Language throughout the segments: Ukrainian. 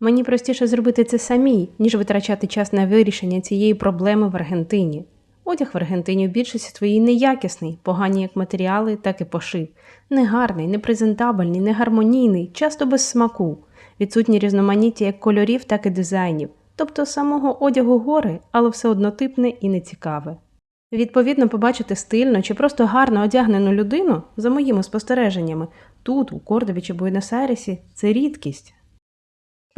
Мені простіше зробити це самій, ніж витрачати час на вирішення цієї проблеми в Аргентині. Одяг в Аргентині в більшості своїй неякісний, погані як матеріали, так і пошив. Негарний, непрезентабельний, негармонійний, часто без смаку, відсутні різноманіття як кольорів, так і дизайнів, тобто самого одягу гори, але все однотипне і нецікаве. Відповідно, побачити стильно чи просто гарно одягнену людину, за моїми спостереженнями, тут, у Кордові чи Буенос-Айресі, це рідкість.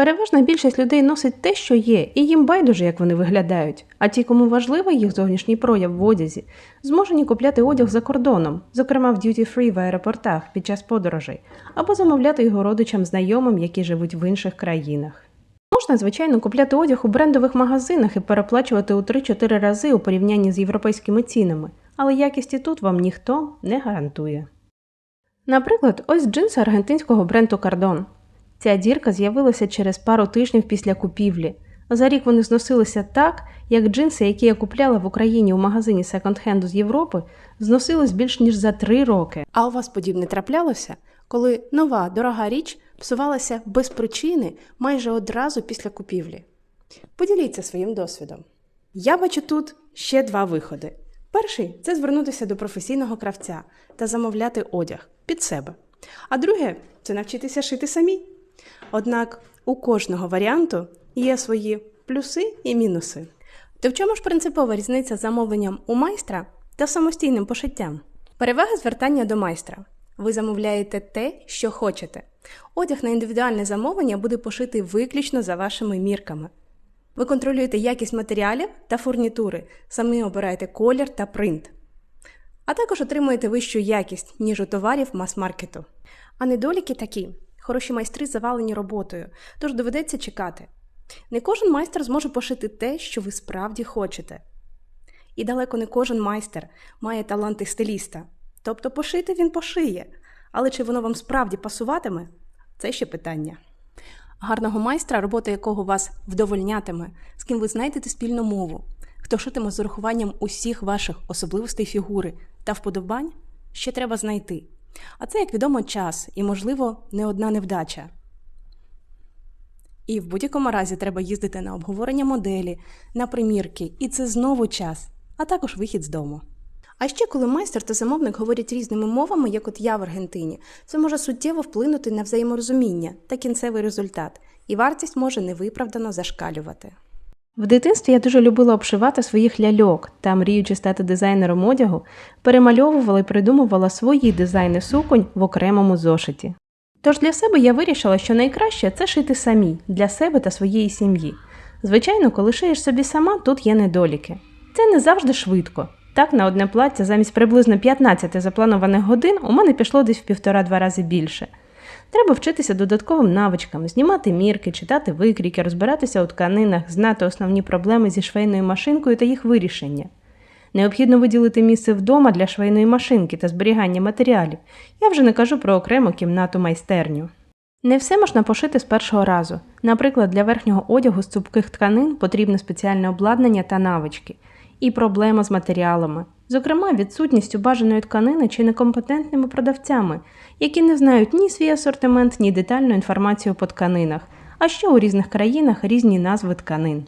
Переважна більшість людей носить те, що є, і їм байдуже, як вони виглядають. А ті, кому важливий їх зовнішній прояв в одязі, зможені купляти одяг за кордоном, зокрема в д'юті-фрі в аеропортах під час подорожей, або замовляти його родичам знайомим, які живуть в інших країнах. Можна, звичайно, купляти одяг у брендових магазинах і переплачувати у 3-4 рази у порівнянні з європейськими цінами, але якість і тут вам ніхто не гарантує. Наприклад, ось джинси аргентинського бренду Cardon. Ця дірка з'явилася через пару тижнів після купівлі. За рік вони зносилися так, як джинси, які я купляла в Україні у магазині секонд-хенду з Європи, зносились більш ніж за три роки. А у вас подібне траплялося, коли нова дорога річ псувалася без причини майже одразу після купівлі? Поділіться своїм досвідом. Я бачу тут ще два виходи. Перший це звернутися до професійного кравця та замовляти одяг під себе. А друге це навчитися шити самі. Однак у кожного варіанту є свої плюси і мінуси. То в чому ж принципова різниця з замовленням у майстра та самостійним пошиттям? Перевага звертання до майстра. Ви замовляєте те, що хочете. Одяг на індивідуальне замовлення буде пошитий виключно за вашими мірками. Ви контролюєте якість матеріалів та фурнітури, самі обираєте колір та принт. А також отримуєте вищу якість, ніж у товарів мас-маркету. А недоліки такі: хороші майстри завалені роботою, тож доведеться чекати. Не кожен майстер зможе пошити те, що ви справді хочете. І далеко не кожен майстер має таланти стиліста. Тобто пошити він пошиє, але чи воно вам справді пасуватиме це ще питання. Гарного майстра, робота якого вас вдовольнятиме, з ким ви знайдете спільну мову, хто шитиме з урахуванням усіх ваших особливостей фігури та вподобань, ще треба знайти. А це, як відомо, час і, можливо, не одна невдача. І в будь-якому разі треба їздити на обговорення моделі, на примірки, і це знову час, а також вихід з дому. А ще коли майстер та замовник говорять різними мовами, як от я в Аргентині, це може суттєво вплинути на взаєморозуміння та кінцевий результат, і вартість може невиправдано зашкалювати. В дитинстві я дуже любила обшивати своїх ляльок та, мріючи стати дизайнером одягу, перемальовувала і придумувала свої дизайни суконь в окремому зошиті. Тож для себе я вирішила, що найкраще це шити самі для себе та своєї сім'ї. Звичайно, коли шиєш собі сама, тут є недоліки. Це не завжди швидко. Так, на одне плаття замість приблизно 15 запланованих годин у мене пішло десь в півтора-два рази більше. Треба вчитися додатковим навичкам, знімати мірки, читати викрійки, розбиратися у тканинах, знати основні проблеми зі швейною машинкою та їх вирішення. Необхідно виділити місце вдома для швейної машинки та зберігання матеріалів. Я вже не кажу про окрему кімнату майстерню. Не все можна пошити з першого разу. Наприклад, для верхнього одягу з цупких тканин потрібне спеціальне обладнання та навички, і проблема з матеріалами, зокрема, відсутністю бажаної тканини чи некомпетентними продавцями, які не знають ні свій асортимент, ні детальну інформацію по тканинах, а ще у різних країнах різні назви тканин.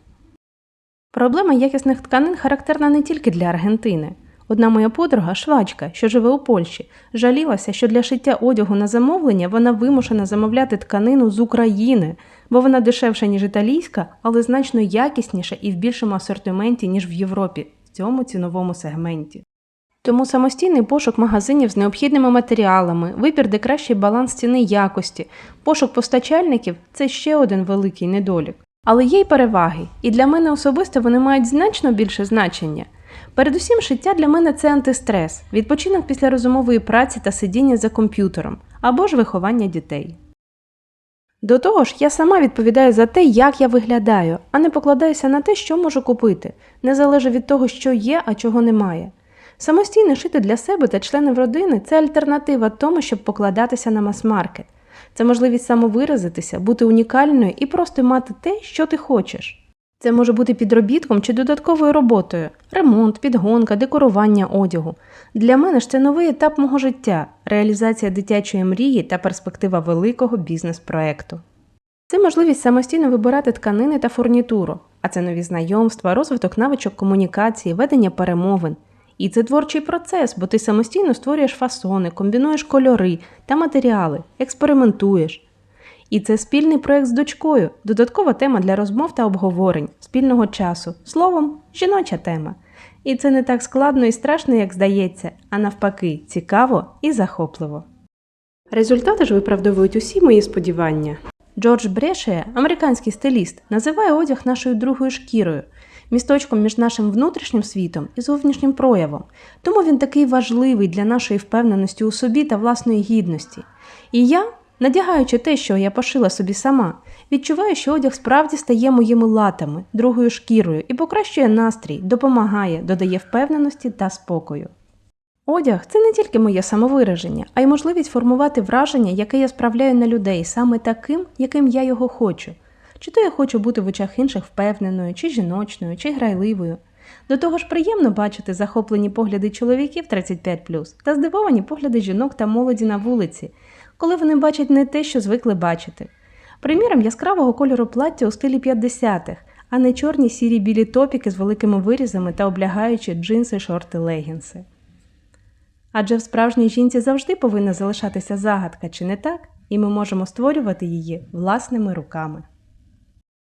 Проблема якісних тканин характерна не тільки для Аргентини. Одна моя подруга, швачка, що живе у Польщі, жалілася, що для шиття одягу на замовлення вона вимушена замовляти тканину з України, бо вона дешевша, ніж італійська, але значно якісніша і в більшому асортименті, ніж в Європі, цьому ціновому сегменті. Тому самостійний пошук магазинів з необхідними матеріалами, вибір, де кращий баланс ціни якості, пошук постачальників це ще один великий недолік. Але є й переваги, і для мене особисто вони мають значно більше значення. Передусім, шиття для мене це антистрес, відпочинок після розумової праці та сидіння за комп'ютером або ж виховання дітей. До того ж, я сама відповідаю за те, як я виглядаю, а не покладаюся на те, що можу купити, не залежить від того, що є, а чого немає. Самостійно шити для себе та членів родини це альтернатива тому, щоб покладатися на мас-маркет. Це можливість самовиразитися, бути унікальною і просто мати те, що ти хочеш. Це може бути підробітком чи додатковою роботою, ремонт, підгонка, декорування одягу. Для мене ж це новий етап мого життя, реалізація дитячої мрії та перспектива великого бізнес-проекту. Це можливість самостійно вибирати тканини та фурнітуру, а це нові знайомства, розвиток навичок комунікації, ведення перемовин. І це творчий процес, бо ти самостійно створюєш фасони, комбінуєш кольори та матеріали, експериментуєш. І це спільний проєкт з дочкою, додаткова тема для розмов та обговорень, спільного часу, словом, жіноча тема. І це не так складно і страшно, як здається, а навпаки, цікаво і захопливо. Результати ж виправдовують усі мої сподівання. Джордж Брешея, американський стиліст, називає одяг нашою другою шкірою, місточком між нашим внутрішнім світом і зовнішнім проявом. Тому він такий важливий для нашої впевненості у собі та власної гідності. І я, надягаючи те, що я пошила собі сама, відчуваю, що одяг справді стає моїми латами, другою шкірою і покращує настрій, допомагає, додає впевненості та спокою. Одяг це не тільки моє самовираження, а й можливість формувати враження, яке я справляю на людей саме таким, яким я його хочу. Чи то я хочу бути в очах інших впевненою, чи жіночною, чи грайливою. До того ж, приємно бачити захоплені погляди чоловіків 35 та здивовані погляди жінок та молоді на вулиці, коли вони бачать не те, що звикли бачити. Приміром, яскравого кольору плаття у стилі 50-х, а не чорні сірі білі топіки з великими вирізами та облягаючі джинси, шорти, легінси. Адже в справжній жінці завжди повинна залишатися загадка, чи не так? І ми можемо створювати її власними руками.